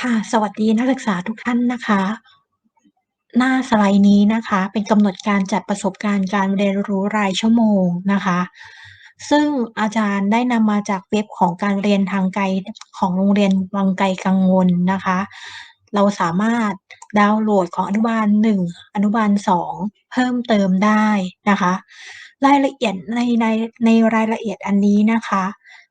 ค่ะ สวัสดีนักศึกษาทุกท่านนะคะ หน้าสไลด์นี้นะคะ เป็นกำหนดการจัดประสบการณ์การเรียนรู้รายชั่วโมงนะคะ ซึ่งอาจารย์ได้นำมาจากเว็บของการเรียนทางไกลของโรงเรียนวังไกลกังวลนะคะ เราสามารถดาวน์โหลดของอนุบาล 1 อนุบาล 2 เพิ่มเติมได้นะคะ รายละเอียดในในในรายละเอียดอันนี้นะคะ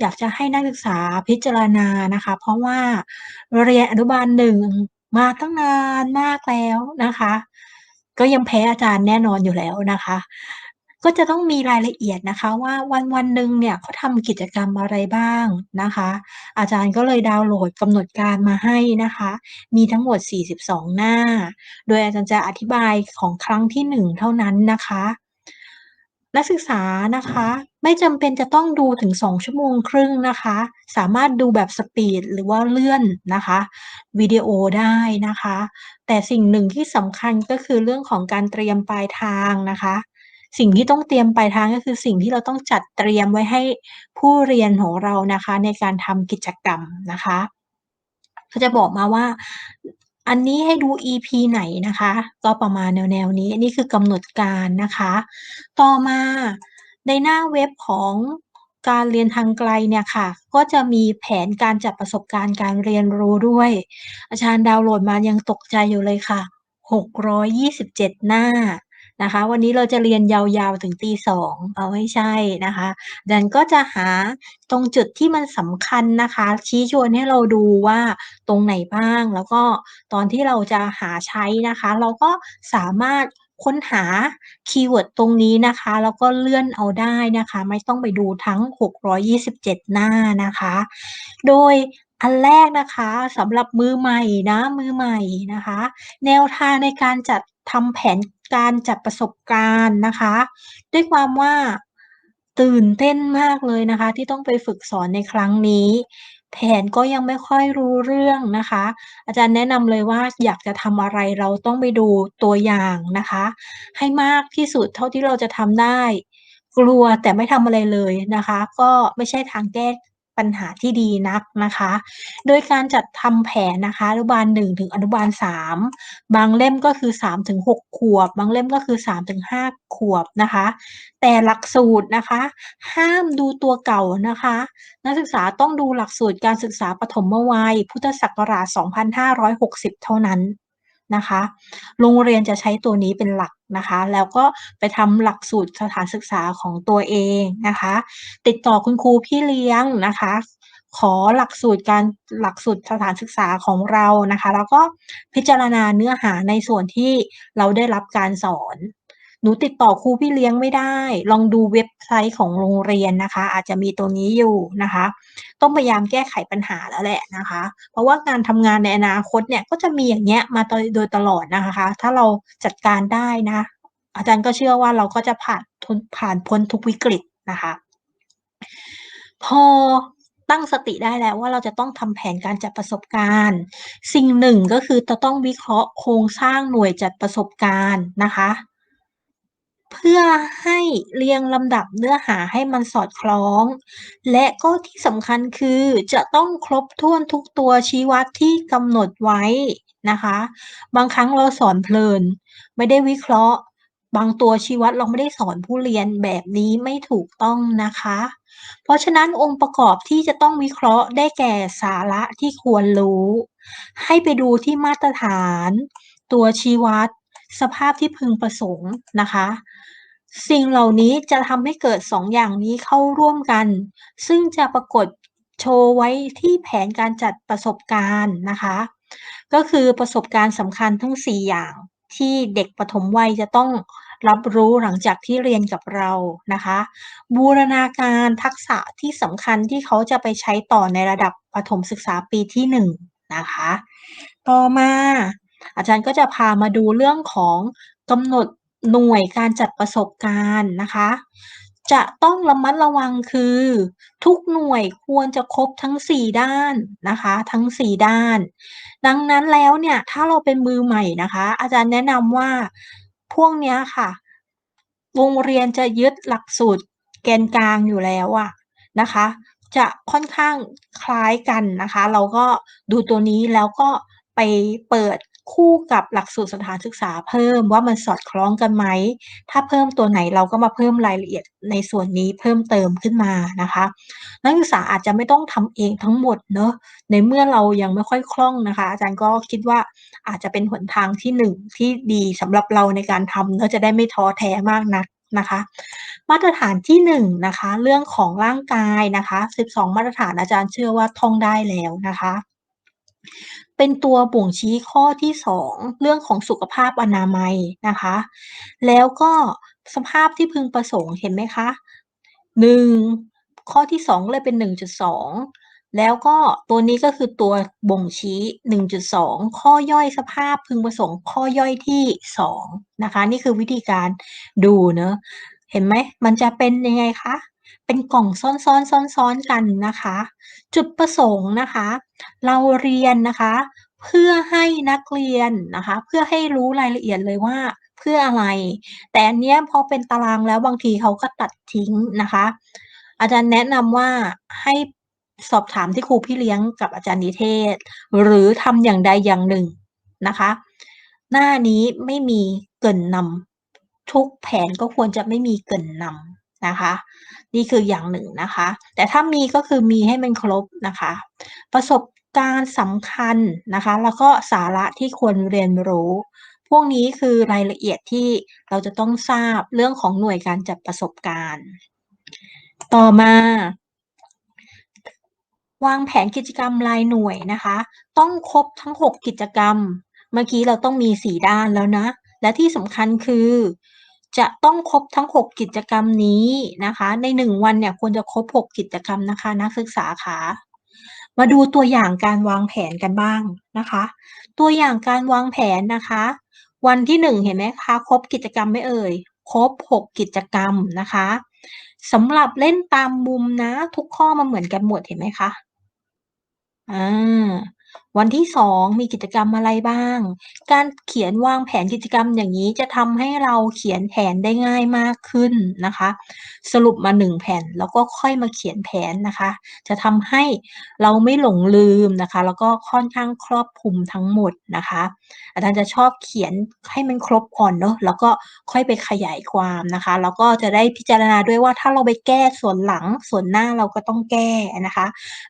อยากจะให้นักศึกษาพิจารณานะคะ เพราะว่าเรียนอนุบาล1มาตั้งนานมากแล้วนะคะ ก็ยังแพ้อาจารย์แน่นอนอยู่แล้วนะคะ ก็จะต้องมีรายละเอียดนะคะ ว่าวันๆหนึ่งเนี่ยเขาทำกิจกรรมอะไรบ้างนะคะ อาจารย์ก็เลยดาวน์โหลดกำหนดการมาให้นะคะ มีทั้งหมด 42 หน้า โดยอาจารย์จะอธิบายของครั้งที่ 1 เท่านั้นนะคะ นักศึกษานะคะ ไม่จำเป็นจะต้องดูถึง 2 ชั่วโมงครึ่งนะคะ สามารถดูแบบสปีดหรือว่าเลื่อนนะคะวิดีโอได้นะคะ แต่สิ่งหนึ่งที่สำคัญก็คือเรื่องของการเตรียมปลายทางนะคะ สิ่งที่ต้องเตรียมปลายทางก็คือสิ่งที่เราต้องจัดเตรียมไว้ให้ผู้เรียนของเรานะคะ ในการทำกิจกรรมนะคะเขาจะบอกมาว่า อันนี้ให้ดู EP ไหนนะคะ ก็ประมาณแนวๆนี้นี่คือกำหนดการนะคะ ต่อมาในหน้าเว็บของการเรียนทางไกลเนี่ยค่ะ ก็จะมีแผนการจัดประสบการณ์การเรียนรู้ด้วย อาจารย์ดาวน์โหลดมายังตกใจอยู่เลยค่ะ 627 หน้า นะคะ วันนี้เราจะเรียนยาวๆถึงตี2อ๋อาไม่ใช่นะคะอาจารย์ก็จะหาตรงจุดที่มันสำคัญนะคะ ชี้ชวนให้เราดูว่าตรงไหนบ้าง แล้วก็ตอนที่เราจะหาใช้นะคะ เราก็สามารถค้นหาคีย์เวิร์ดตรงนี้นะคะ แล้วก็เลื่อนเอาได้นะคะ ไม่ต้องไปดูทั้ง 627 หน้านะคะ โดยอันแรกนะคะสำหรับมือใหม่นะมือใหม่นะคะ แนวทางในการจัดทำแผน การจัดประสบการณ์นะคะ ด้วยความว่าตื่นเต้นมากเลยนะคะ ที่ต้องไปฝึกสอนในครั้งนี้ แผนก็ยังไม่ค่อยรู้เรื่องนะคะ อาจารย์แนะนำเลยว่าอยากจะทำอะไรเราต้องไปดูตัวอย่างนะคะ ให้มากที่สุดเท่าที่เราจะทำได้ กลัวแต่ไม่ทำอะไรเลยนะคะ ก็ไม่ใช่ทางแก้ ปัญหาที่ดีนักนะคะ โดยการจัดทำแผนนะคะ อนุบาล 1 ถึงอนุบาล 3 บางเล่มก็คือ3-6ขวบ บางเล่มก็คือ3-5ขวบนะคะ แต่หลักสูตรนะคะ ห้ามดูตัวเก่านะคะ นักศึกษาต้องดูหลักสูตรการศึกษาปฐมวัย พุทธศักราช 2560 เท่านั้น นะคะ โรงเรียนจะใช้ตัวนี้เป็นหลักนะคะ แล้วก็ไปทำหลักสูตรสถานศึกษาของตัวเองนะคะ ติดต่อคุณครูพี่เลี้ยงนะคะ ขอหลักสูตรการหลักสูตรสถานศึกษาของเรานะคะ แล้วก็พิจารณาเนื้อหาในส่วนที่เราได้รับการสอน หนูติดต่อครูพี่เลี้ยงไม่ได้ ลองดูเว็บไซต์ของโรงเรียนนะคะ อาจจะมีตรงนี้อยู่นะคะ ต้องพยายามแก้ไขปัญหาแล้วแหละนะคะ เพราะว่าการทำงานในอนาคตเนี่ยก็จะมีอย่างเงี้ยมาโดยตลอดนะคะ ถ้าเราจัดการได้นะ อาจารย์ก็เชื่อว่าเราก็จะผ่านทุนผ่านพ้นทุกวิกฤตนะคะ พอตั้งสติได้แล้วว่าเราจะต้องทำแผนการจัดประสบการณ์ สิ่งหนึ่งก็คือจะต้องวิเคราะห์โครงสร้างหน่วยจัดประสบการณ์นะคะ เพื่อให้เรียงลำดับเนื้อหาให้มันสอดคล้อง และก็ที่สำคัญคือจะต้องครบถ้วนทุกตัวชี้วัดที่กำหนดไว้นะคะ บางครั้งเราสอนเพลิน ไม่ได้วิเคราะห์ บางตัวชี้วัดเราไม่ได้สอนผู้เรียนแบบนี้ไม่ถูกต้องนะคะ เพราะฉะนั้นองค์ประกอบที่จะต้องวิเคราะห์ได้แก่สาระที่ควรรู้ ให้ไปดูที่มาตรฐาน ตัวชี้วัด สภาพที่พึงประสงค์นะคะ สิ่งเหล่านี้จะทำให้เกิด2องอย่างนี้เข้าร่วมกัน ซึ่งจะปรากฏโชว์ไว้ที่แผนการจัดประสบการณ์นะคะ ก็คือประสบการณ์สำคัญทั้ง 4 อย่างที่เด็กปฐมวัยจะต้องรับรู้หลังจากที่เรียนกับเรานะคะ บูรณาการทักษะที่สำคัญที่เขาจะไปใช้ต่อในระดับประถมศึกษาปีที่ 1 นะคะ ต่อมา อาจารย์ก็จะพามาดูเรื่องของกำหนดหน่วยการจัดประสบการณ์นะคะ จะต้องระมัดระวังคือ ทุกหน่วยควรจะครบทั้ง 4 ด้านนะคะ ทั้ง 4 ด้าน ดังนั้นแล้วเนี่ยถ้าเราเป็นมือใหม่นะคะ อาจารย์แนะนำว่าพวกเนี้ยค่ะโรงเรียนจะยึดหลักสูตรแกนกลางอยู่แล้วอะนะคะ จะค่อนข้างคล้ายกันนะคะ เราก็ดูตัวนี้แล้วก็ไปเปิด คู่กับหลักสูตรสถานศึกษาเพิ่มว่ามันสอดคล้องกันไหม ถ้าเพิ่มตัวไหนเราก็มาเพิ่มรายละเอียดในส่วนนี้เพิ่มเติมขึ้นมานะคะ นักศึกษาอาจจะไม่ต้องทำเองทั้งหมดเนาะในเมื่อเรายังไม่ค่อยคล่องนะคะ อาจารย์ก็คิดว่าอาจจะเป็นหนทางที่1ที่ดีสำหรับเราในการทำเนาะจะได้ไม่ท้อแท้มากนักนะคะ มาตรฐานที่1นะคะเรื่องของร่างกายนะคะ 12 มาตรฐานอาจารย์เชื่อว่าท่องได้แล้วนะคะ เป็นตัวบ่งชี้ข้อที่ 2 เรื่องของสุขภาพอนามัยนะคะ แล้วก็สภาพที่พึงประสงค์เห็นไหมคะ 1 ข้อที่ 2 เลยเป็น 1.2 แล้วก็ตัวนี้ก็คือตัวบ่งชี้ 1.2 ข้อย่อยสภาพพึงประสงค์ ข้อย่อยที่ 2 นะคะ นี่คือวิธีการดูเนาะเห็นไหมมันจะเป็นยังไงคะ เป็นกล่องซ้อนๆๆๆกันนะคะ จุดประสงค์นะคะ เราเรียนนะคะ เพื่อให้นักเรียนนะคะ เพื่อให้รู้รายละเอียดเลยว่าเพื่ออะไร แต่อันเนี้ยพอเป็นตารางแล้วบางทีเขาก็ตัดทิ้งนะคะ อาจารย์แนะนำว่าให้สอบถามที่ครูพี่เลี้ยงกับอาจารย์นิเทศ หรือทำอย่างใดอย่างหนึ่งนะคะ หน้านี้ไม่มีเกินนำทุกแผนก็ควรจะไม่มีเกินนำ นะคะ นี่คืออย่างหนึ่งนะคะ แต่ถ้ามีก็คือมีให้มันครบนะคะ ประสบการณ์สำคัญนะคะ แล้วก็สาระที่ควรเรียนรู้ พวกนี้คือรายละเอียดที่เราจะต้องทราบเรื่องของหน่วยการจัดประสบการณ์ ต่อมาวางแผนกิจกรรมรายหน่วยนะคะ ต้องครบทั้ง 6 กิจกรรม เมื่อกี้เราต้องมี 4 ด้านแล้วนะ และที่สำคัญคือ จะต้องครบทั้ง 6 กิจกรรมนี้นะคะ ใน 1 วันเนี่ยควรจะครบ 6 กิจกรรมนะคะนักศึกษาขามาดูตัวอย่างการวางแผนกันบ้างนะคะ ตัวอย่างการวางแผนนะคะ วันที่ 1 เห็นไหมคะครบกิจกรรมไหมเอ่ยครบ 6 กิจกรรมนะคะสำหรับเล่นตามมุมนะ ทุกข้อมันเหมือนกันหมดเห็นไหมคะอ่า วันที่2มีกิจกรรมอะไรบ้าง การเขียนวางแผนกิจกรรมอย่างงี้จะทำให้เราเขียนแผนได้ง่ายมากขึ้นนะคะ สรุปมา1แผ่นแล้วก็ค่อยมาเขียนแผนนะคะ จะทำให้เราไม่หลงลืมนะคะ แล้วก็ค่อนข้างครอบคลุมทั้งหมดนะคะ อาจารย์จะชอบเขียนให้มันครบก่อนเนาะแล้วก็ค่อยไปขยายความนะคะ แล้วก็จะได้พิจารณาด้วยว่าถ้าเราไปแก้ส่วนหลังส่วนหน้าเราก็ต้องแก้นะคะ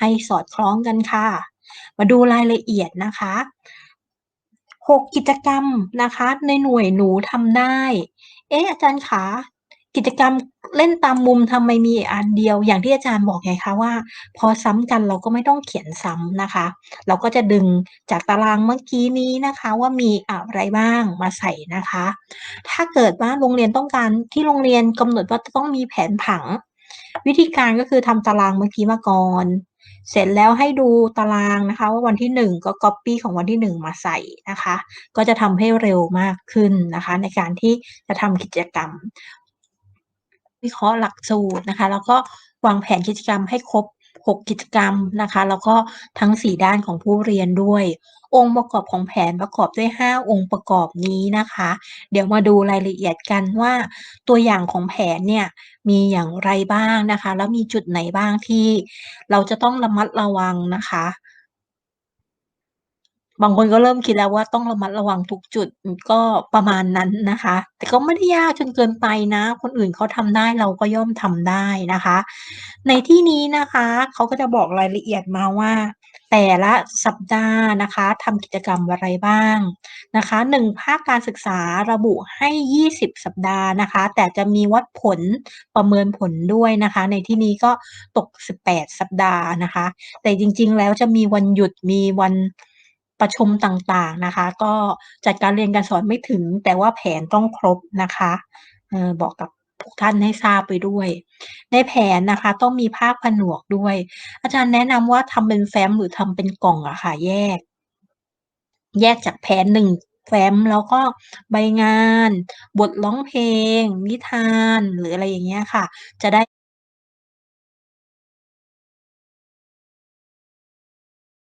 ให้สอดคล้องกันค่ะ มาดูรายละเอียดนะคะ6กิจกรรมนะคะ ในหน่วยหนูทำได้ เอ๊ะอาจารย์คะกิจกรรมเล่นตามมุมทำไมมีอันเดียวอย่างที่อาจารย์บอกไงคะว่า พอซ้ำกันเราก็ไม่ต้องเขียนซ้ำนะคะ เราก็จะดึงจากตารางเมื่อกี้นี้นะคะ ว่ามีอะไรบ้างมาใส่นะคะ ถ้าเกิดว่าโรงเรียนต้องการที่โรงเรียนกำหนดว่าจะต้องมีแผนผัง วิธีการก็คือทำตารางเมื่อกี้มาก่อน เสร็จแล้วให้ดูตารางนะคะว่าวันที่ 1 ก็ก๊อบปี้ของวันที่ 1 มาใส่นะคะ ก็จะทำให้เร็วมากขึ้นนะคะ ในการที่จะทำกิจกรรม วิเคราะห์หลักสูตรนะคะ แล้วก็วางแผนกิจกรรมให้ครบ 6 กิจกรรมนะคะ แล้วก็ทั้ง 4 ด้านของผู้เรียนด้วย องค์ประกอบของแผนประกอบด้วย 5 องค์ประกอบนี้นะคะ เดี๋ยวมาดูรายละเอียดกันว่าตัวอย่างของแผนเนี่ยมีอย่างไรบ้างนะคะ แล้วมีจุดไหนบ้างที่เราจะต้องระมัดระวังนะคะ บางคนก็เริ่มคิดแล้วว่าต้องระมัดระวังทุกจุดก็ประมาณนั้นนะคะ แต่ก็ไม่ได้ยากจนเกินไปนะ คนอื่นเขาทำได้เราก็ย่อมทำได้นะคะ ในที่นี้นะคะเขาก็จะบอกรายละเอียดมาว่า แต่ละสัปดาห์นะคะทำกิจกรรมอะไรบ้างนะคะ1ภาคการศึกษาระบุให้ 20 สัปดาห์นะคะ แต่จะมีวัดผลประเมินผลด้วยนะคะ ในที่นี้ก็ตก 18 สัปดาห์นะคะ แต่จริง ๆ แล้วจะมีวันหยุดมีวัน ประชุมต่างๆนะคะ ก็จัดการเรียนการสอนไม่ถึง แต่ว่าแผนต้องครบนะคะเออบอกกับทุกท่านให้ทราบไปด้วย ในแผนนะคะ ต้องมีภาคผนวกด้วย อาจารย์แนะนำว่าทำเป็นแฟ้มหรือทำเป็นกล่องอะค่ะแยก แยกจากแผน1แฟ้มแล้วก็ใบงาน บทร้องเพลง นิทาน หรืออะไรอย่างเงี้ยค่ะ จะได้